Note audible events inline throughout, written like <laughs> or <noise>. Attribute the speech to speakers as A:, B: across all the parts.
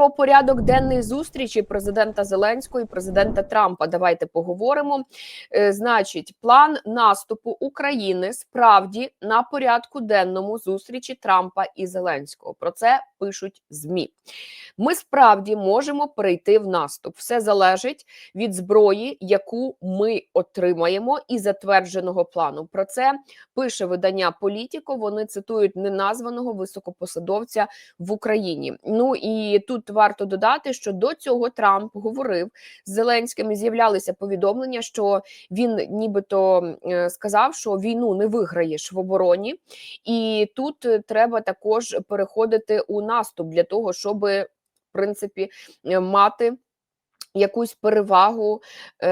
A: про порядок денний зустрічі президента Зеленського і президента Трампа. Давайте поговоримо. Е, Значить, план наступу України справді на порядку денному зустрічі Трампа і Зеленського. Про це пишуть змі. Ми справді можемо перейти в наступ. Все залежить від зброї, яку ми отримаємо, і затвердженого плану. Про це пише видання Політіко. Вони цитують неназваного високопосадовця в Україні. Ну і тут варто додати, що до цього Трамп говорив з Зеленським. і З'являлися повідомлення, що він нібито е, сказав, що війну не виграєш в обороні, і тут е, треба також переходити у наступ для того, щоб в принципі е, мати. Якусь перевагу е,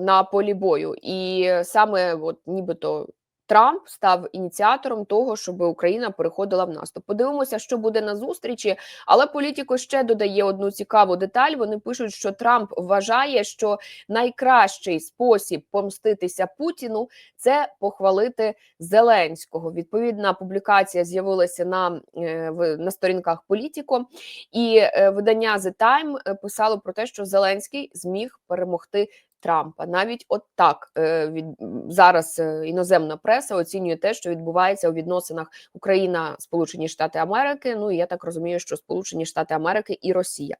A: на полі бою, і саме от нібито Трамп став ініціатором того, щоб Україна переходила в наступ. Подивимося, що буде на зустрічі. Але політико ще додає одну цікаву деталь. Вони пишуть, що Трамп вважає, що найкращий спосіб помститися Путіну це похвалити Зеленського. Відповідна публікація з'явилася на, е, на сторінках Політіко, і е, видання The Time писало про те, що Зеленський зміг перемогти. Трампа навіть от так е, від зараз е, іноземна преса оцінює те, що відбувається у відносинах Україна, Сполучені Штати Америки. Ну і я так розумію, що Сполучені Штати Америки і Росія.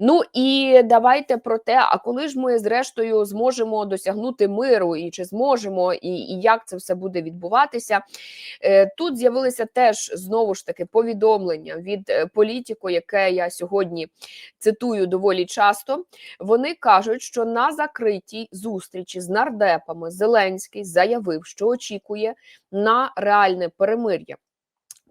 A: Ну і давайте про те, а коли ж ми зрештою зможемо досягнути миру, і чи зможемо, і, і як це все буде відбуватися. Е, Тут з'явилися теж знову ж таки повідомлення від політико, яке я сьогодні цитую доволі часто. Вони кажуть, що на закритій зустрічі з нардепами Зеленський заявив, що очікує на реальне перемир'я.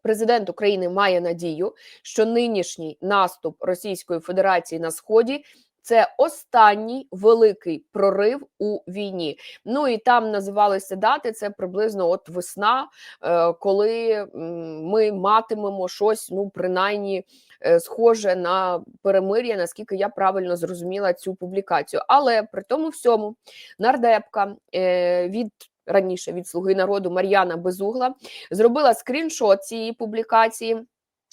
A: Президент України має надію, що нинішній наступ Російської Федерації на сході. Це останній великий прорив у війні. Ну і там називалися дати. Це приблизно от весна, е, коли ми матимемо щось, ну принаймні е, схоже на перемир'я, наскільки я правильно зрозуміла цю публікацію. Але при тому всьому нардепка е, від раніше від слуги народу Мар'яна Безугла зробила скріншот цієї публікації.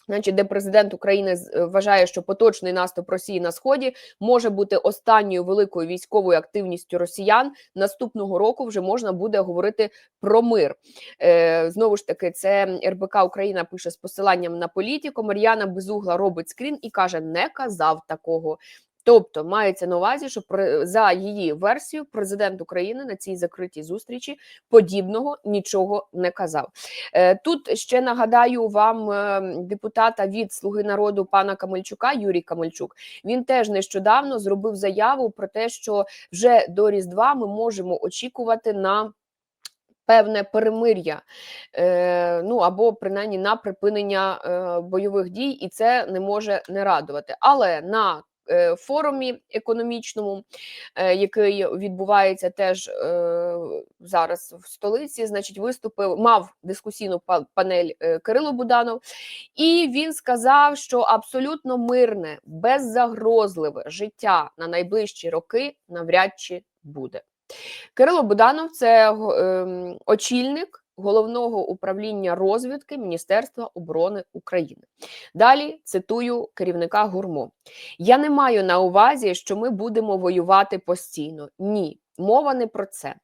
A: Значить, де президент України е, вважає, що поточний наступ Росії на сході може бути останньою великою військовою активністю росіян. Наступного року вже можна буде говорити про мир. Е, знову ж таки, це РБК Україна пише з посиланням на політику. Мар'яна Безугла робить скрін і каже: не казав такого. Тобто мається на увазі, що за її версією президент України на цій закритій зустрічі подібного нічого не казав. Е, Тут ще нагадаю вам е, депутата від Слуги народу пана Камельчука, Юрій Камельчук. Він теж нещодавно зробив заяву про те, що вже до Різдва ми можемо очікувати на. Певне перемир'я, е, ну або принаймні на припинення бойових дій, і це не може не радувати. Але на форумі економічному, е, який відбувається теж е, зараз в столиці, значить, виступив, мав дискусійну панель е, Кирило Буданов, і він сказав, що абсолютно мирне, беззагрозливе життя на найближчі роки навряд чи буде. Кирило Буданов це ем, очільник головного управління розвідки Міністерства оборони України. Далі цитую керівника ГУРМО. Я не маю на увазі, що ми будемо воювати постійно. Ні, мова не про це.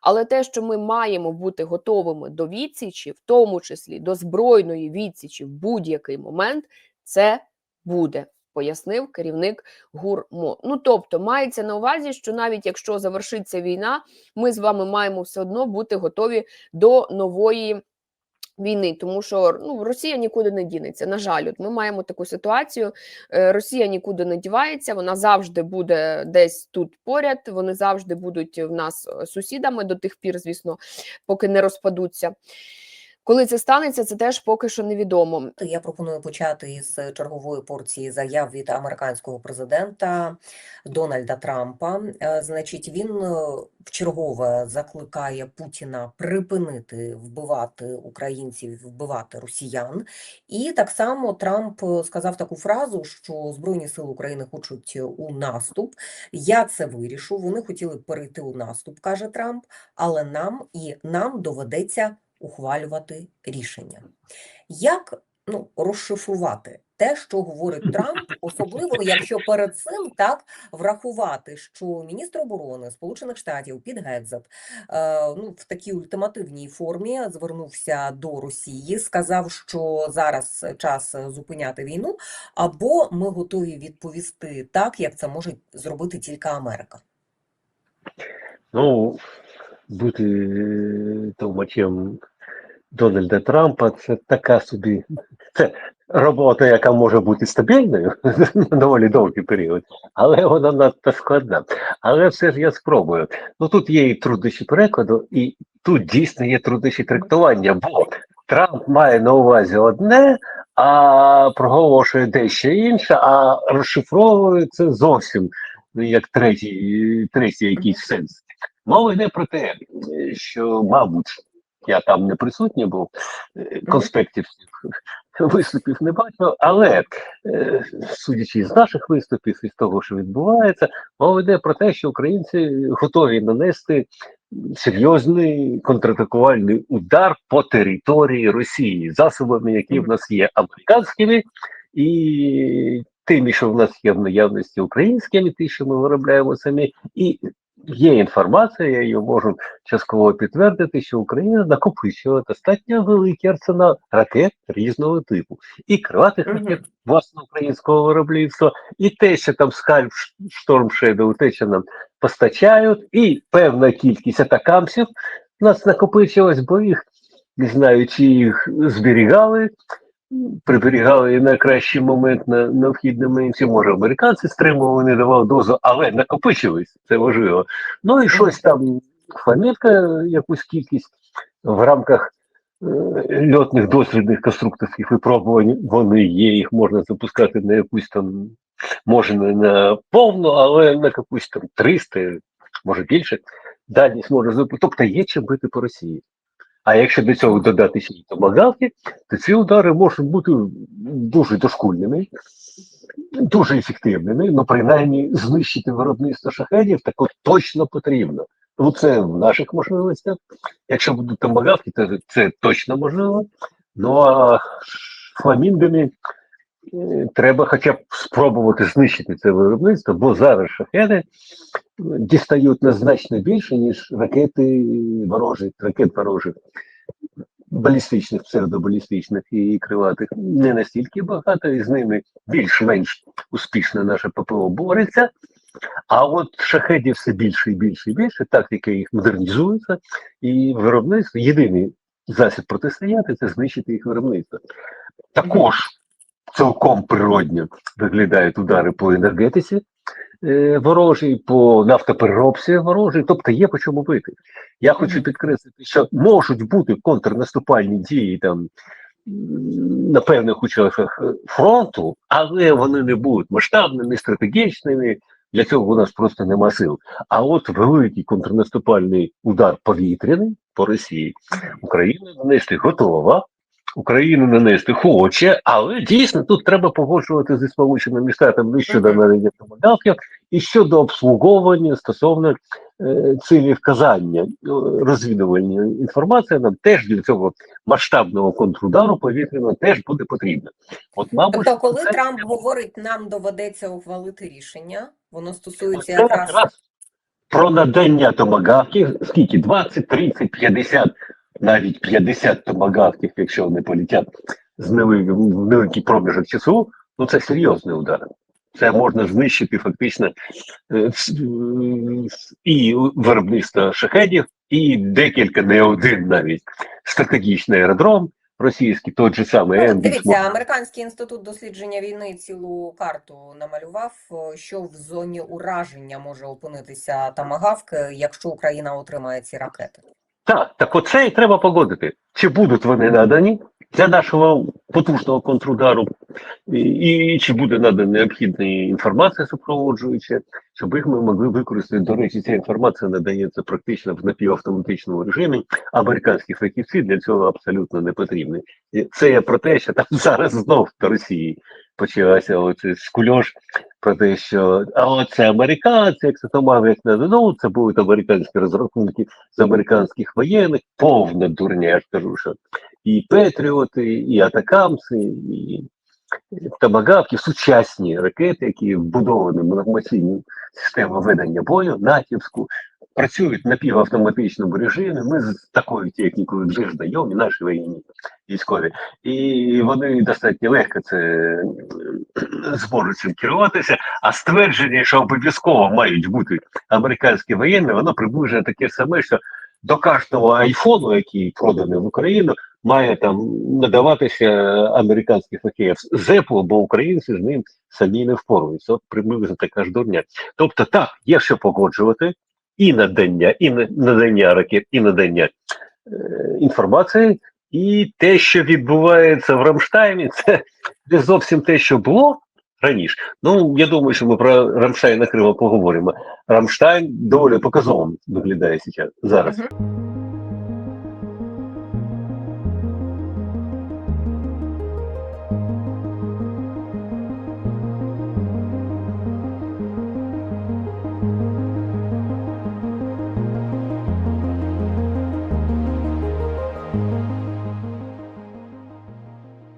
A: Але те, що ми маємо бути готовими до відсічі, в тому числі до збройної відсічі в будь-який момент, це буде. Пояснив керівник ГУРМО. Ну тобто мається на увазі, що навіть якщо завершиться війна, ми з вами маємо все одно бути готові до нової війни, тому що ну Росія нікуди не дінеться. На жаль, от ми маємо таку ситуацію. е, Росія нікуди не дівається, вона завжди буде десь тут поряд. Вони завжди будуть в нас е, сусідами до тих пір, звісно, поки не розпадуться. Коли це станеться, це теж поки що невідомо.
B: Я пропоную почати із чергової порції заяв від американського президента Дональда Трампа. Е, Значить, він е, вчергове закликає Путіна припинити вбивати українців, вбивати росіян. І так само Трамп сказав таку фразу, що Збройні сили України хочуть у наступ. Я це вирішу. Вони хотіли перейти у наступ, каже Трамп, але нам і нам доведеться ухвалювати рішення. Як ну, розшифрувати те, що говорить Трамп, <laughs> особливо якщо перед цим так врахувати, що міністр оборони Сполучених Штатів Піт Гекзет е, ну, в такій ультимативній формі звернувся до Росії, сказав, що зараз час зупиняти війну, або ми готові відповісти так, як це може зробити тільки Америка.
C: Ну, бути е, товмачем Дональда Трампа це така собі. Це робота, яка може бути стабільною на <laughs> доволі довгий період, але вона надто складна. Але все ж я спробую. Ну тут є і труднощі перекладу, і тут дійсно є труднощі трактування, бо Трамп має на увазі одне, а проголошує дещо інше, а розшифровує це зовсім ну, як третій, третій якийсь сенс. Мова йде про те, що, мабуть, я там не присутній був, е, конспектів <laughs> виступів не бачив, але е, судячи з наших виступів і з того, що відбувається, мова йде про те, що українці готові нанести серйозний контратакувальний удар по території Росії, засобами, які в нас є американськими, і тими, що в нас є в наявності українськими, ті, що ми виробляємо самі, і є інформація, я її можу частково підтвердити, що Україна накопичила достатньо великий арсенал ракет різного типу, і крилатих
A: Мгм.
C: ракет власного українського виробництва, і те, що там скальп Storm Shadow, те, що нам постачають, і певна кількість атакамсів у нас накопичилась, бо їх не знаю, чи їх зберігали. Приберігали на кращий момент на, на вхідний моменті, може американці стримували, не давали дозу, але накопичились, це важливо. Ну і щось там, фламітка, якусь кількість в рамках е, льотних дослідних конструкторських випробувань, вони є, їх можна запускати на якусь там, може не на повну, але на якусь там 300, може більше, дальність може запустити. Тобто є чим бити по Росії. А якщо до цього додати ще й то ці удари можуть бути дуже дошкульними, дуже ефективними, ну принаймні знищити виробництво шахедів тако точно потрібно. Ну це в наших можливостях. Якщо будуть томагавки, то це точно можливо. Ну а фламінгами треба хоча б спробувати знищити це виробництво, бо зараз шахеди дістають нас значно більше, ніж ракети ворожі, ракет ворожих, балістичних, псевдобалістичних і крилатих. Не настільки багато, і з ними більш-менш успішно наше ППО бореться. А от шахедів все більше і більше і більше, тактика їх модернізується, і виробництво єдиний засіб протистояти це знищити їх виробництво. Також цілком природньо виглядають удари по енергетиці е, ворожій, по нафтопереробці ворожій, тобто є по чому бити. Я хочу підкреслити, що можуть бути контрнаступальні дії там на певних участках фронту, але вони не будуть масштабними, стратегічними. Для цього у нас просто нема сил. А от великий контрнаступальний удар повітряний по Росії Україна нанести готова. Україна нанести хоче, але дійсно тут треба погоджувати зі Сполученими Штатами щодо наведення податків, і щодо обслуговування стосовно е, цілі вказання, е, розвідувальні інформація нам теж для цього масштабного контрудару повітряного теж буде потрібна. От, мабуть,
B: Тобто, коли
C: це-
B: Трамп говорить, нам доведеться ухвалити рішення, воно стосується якраз
C: про надання томагавків, скільки? 20, 30, 50, навіть 50 томагавків, якщо вони полетять з невеликий, проміжок часу, ну це серйозний удар. Це можна знищити фактично е, е, і виробництво шахедів, і декілька, не один навіть стратегічний аеродром російський, той же самий
B: Ну, Дивіться, американський інститут дослідження війни цілу карту намалював, що в зоні ураження може опинитися тамагавк, якщо Україна отримає ці ракети.
C: Так, так оце і треба погодити. Чи будуть вони надані для нашого потужного контрудару, і, і чи буде надана необхідна інформація супроводжуюча, щоб їх ми могли використати. До речі, ця інформація надається практично в напівавтоматичному режимі. Американські фахівці для цього абсолютно не потрібні. Це я про те, що там <laughs> зараз знов до Росії почалася оцей скульош про те, що а оце американці, як це то мав як не ну, це будуть американські розрахунки з американських воєнних, повна дурня, я ж кажу, що і Петріоти, і Атакамси, і Тамагавки, сучасні ракети, які вбудовані в інформаційну систему ведення бою, натівську, працюють на напівавтоматичному режимі. Ми з такою технікою вже знайомі, наші воєнні військові, і вони достатньо легко це е, зможуть цим керуватися. А ствердження, що обов'язково мають бути американські воєнні, воно приближує таке саме, що до кожного айфону, який проданий в Україну, має там надаватися американський фахівець з Apple, бо українці з ним самі не впоруються. От приблизно така ж дурня. Тобто, так, є що погоджувати і надання, і на- надання ракет, і надання е, інформації, і те, що відбувається в Рамштайні, <laughs> це не зовсім те, що було раніше. Ну, я думаю, що ми про Рамштайн окремо поговоримо. Рамштайн доволі показовим виглядає зараз.